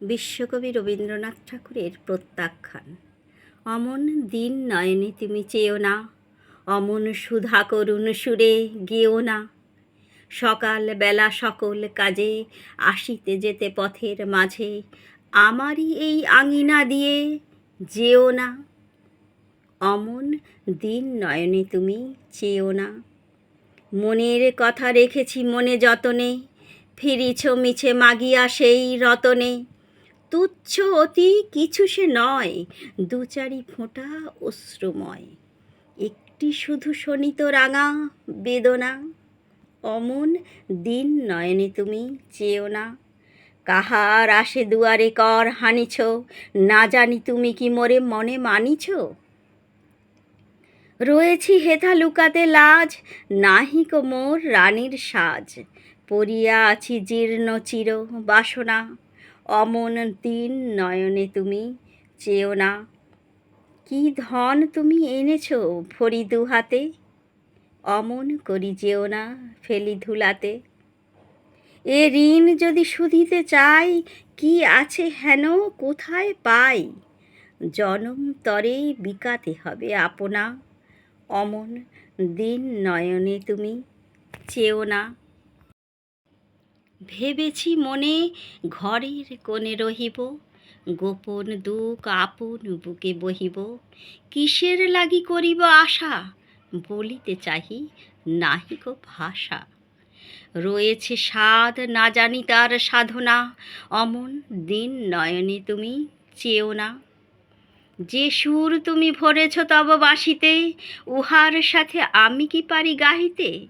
বিশ্বকবি রবীন্দ্রনাথ ঠাকুরের প্রত্যাখ্যান। অমন দিন নয়নে তুমি চেয়েও না, অমন সুধা করুণ সুরে গেও না। সকাল বেলা সকল কাজে আসিতে যেতে পথের মাঝে, আমারই এই আঙিনা দিয়ে যেও না। অমন দিন নয়নে তুমি চেয়েও না। মনের কথা রেখেছি মনে যতনে, ফিরিছ মিছে মাগিয়া সেই রতনে। তুচ্ছ অতি কিছু সে নয় দু চারি ফোঁটা অশ্রুময়। একটি শুধু শোনিত রাঙা বেদনা, অমন দিন নয়নে তুমি চেয়েও না। কাহার আসে দুয়ারে কর হানিছ, না জানি তুমি কি মোরে মনে মানিছ? রয়েছি হেথা লুকাতে লাজ নাহিক মোর রানীর সাজ পরিয়া আছি জীর্ণ চির বাসনা। অমন দিন নয়নে তুমি চেয়েও না। কি ধন তুমি এনেছ ভরি দু হাতে? অমন করি যেও না ফেলি ধুলাতে। এ ঋণ যদি শুধিতে চাই, কি আছে হেন কোথায় পাই? জনম তরে বিকাতে হবে আপনা। অমন দিন নয়নে তুমি চেও না। ভেবেছি মনে ঘরের কোণে রহিব, গোপন দুঃখ আপন বুকে বহিব। কিসের লাগি করিব আশা, বলিতে চাহি নাহিক ভাষা। রয়েছে স্বাদ, না জানি তার সাধনা, অমন দিন নয়নে তুমি চেও না। যে সুর তুমি ভরেছ তব বাসিতে, উহার সাথে আমি কি পারি গাহিতে?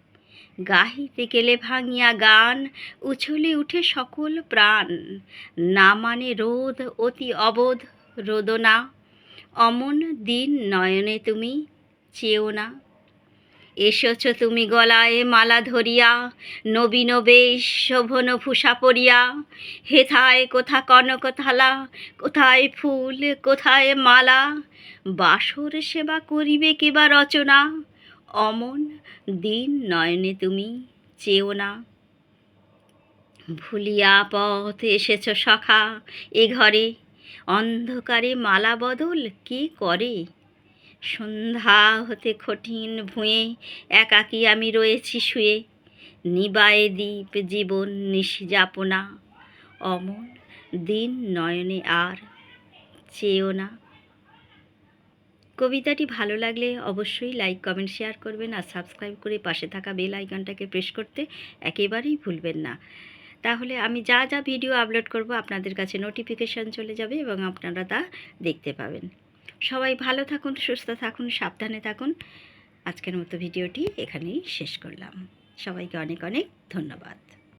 গাহিতে গেলে ভাঙিয়া গান, উছলে উঠে সকল প্রাণ। না মানে রোদ অতি অবোধ, রোদনা। অমন দিন নয়নে তুমি চেও না। এসেছ তুমি গলায় মালা ধরিয়া, নবীন বেশ শোভন ভূষা পরিয়া হেথায় কোথা কনক থালা, কোথায় ফুল, কোথায় মালা? বাসর সেবা করিবে কেবা রচনা? অমন দিন নয়নে তুমি চেও না। ভুলিয়া পথ এসেছ সখা, এ ঘরে অন্ধকারে মালা বদল কে করে? সন্ধ্যা হতে কঠিন ভুঁয়ে একাকী আমি রয়েছি শুয়ে, নিবায়ে দ্বীপ জীবন নিশি যাপনা অমন দিন নয়নে আর চেও না। কবিতাটি ভালো লাগলে অবশ্যই লাইক কমেন্ট শেয়ার করবেন আর সাবস্ক্রাইব করে পাশে থাকা বেল আইকনটাকে প্রেস করতে একেবারেই ভুলবেন না। তাহলে আমি যা যা ভিডিও আপলোড করব আপনাদের কাছে নোটিফিকেশান চলে যাবে এবং আপনারা তা দেখতে পাবেন। সবাই ভালো থাকুন, সুস্থ থাকুন, সাবধানে থাকুন। আজকের মতো ভিডিওটি এখানেই শেষ করলাম। সবাইকে অনেক অনেক ধন্যবাদ।